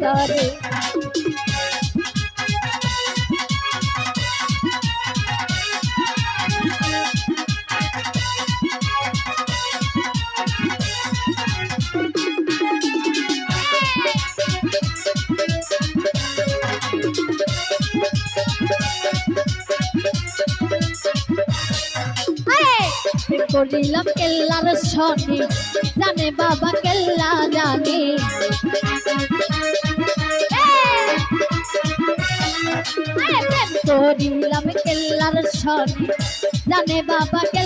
তরে করিলাম কেল্লার সনে জানে বাবা সঠিক জানে বাবাকে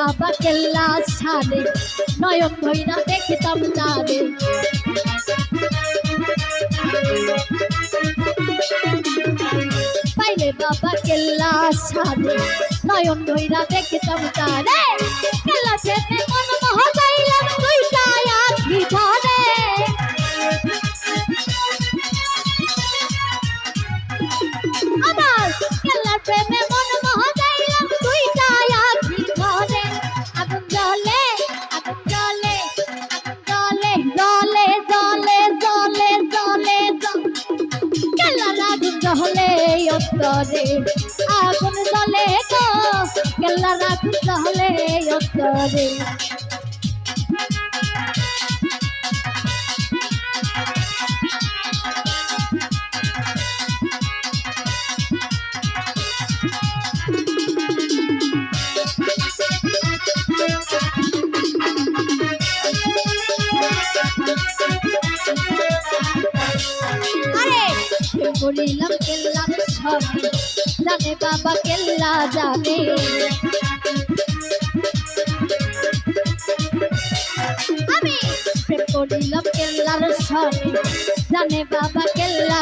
কাবা কেল্লা ছাদে, নয়ন ধৈরা দেখিতাম তাদের। পাইলে বাবা কেল্লা ছাদে, নয়ন ধৈরা দেখিতাম তারে খেলা হলে তো কেল্লা রাখুন তাহলে অত্তরে করিলাম কেল্লাম সব। जाने बाबा केला जाने আমি প্রেম করিলাম কেল্লার সনে জানে বাবা কেল্লা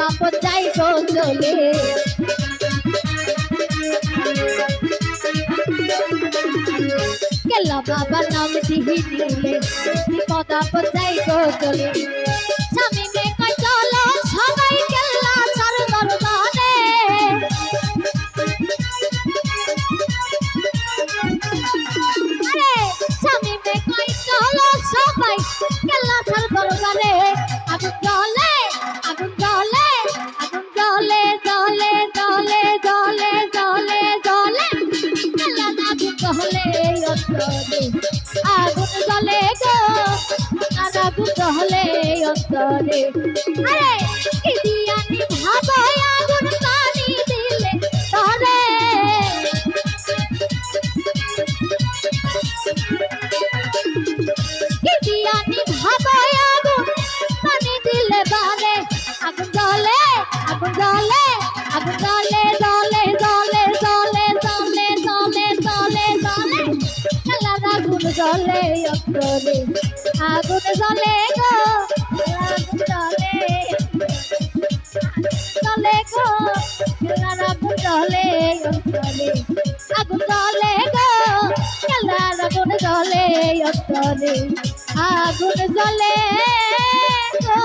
কাপড় চাই চলে কেলা বাবা নাম দিহি দিলে পদা পচাই চলে জ্বলে অন্তরে আগুন জ্বলে গো, আর আগুন জ্বলে অন্তরে আরে, কি দিয়ানি ভাবায় আগুন পানি দিলে তরে? কি দিয়ানি ভাবায় আগুন পানি দিলে বারে আগুন জ্বলে আগুন জ্বলে আগুন জ্বলে। আগুন জলে গো, আগুন জলে জলে গো, খেলার আগুন জলে অন্তরে আগুন জলে গো, খেলার আগুন জলে অন্তরে আগুন জলে গো।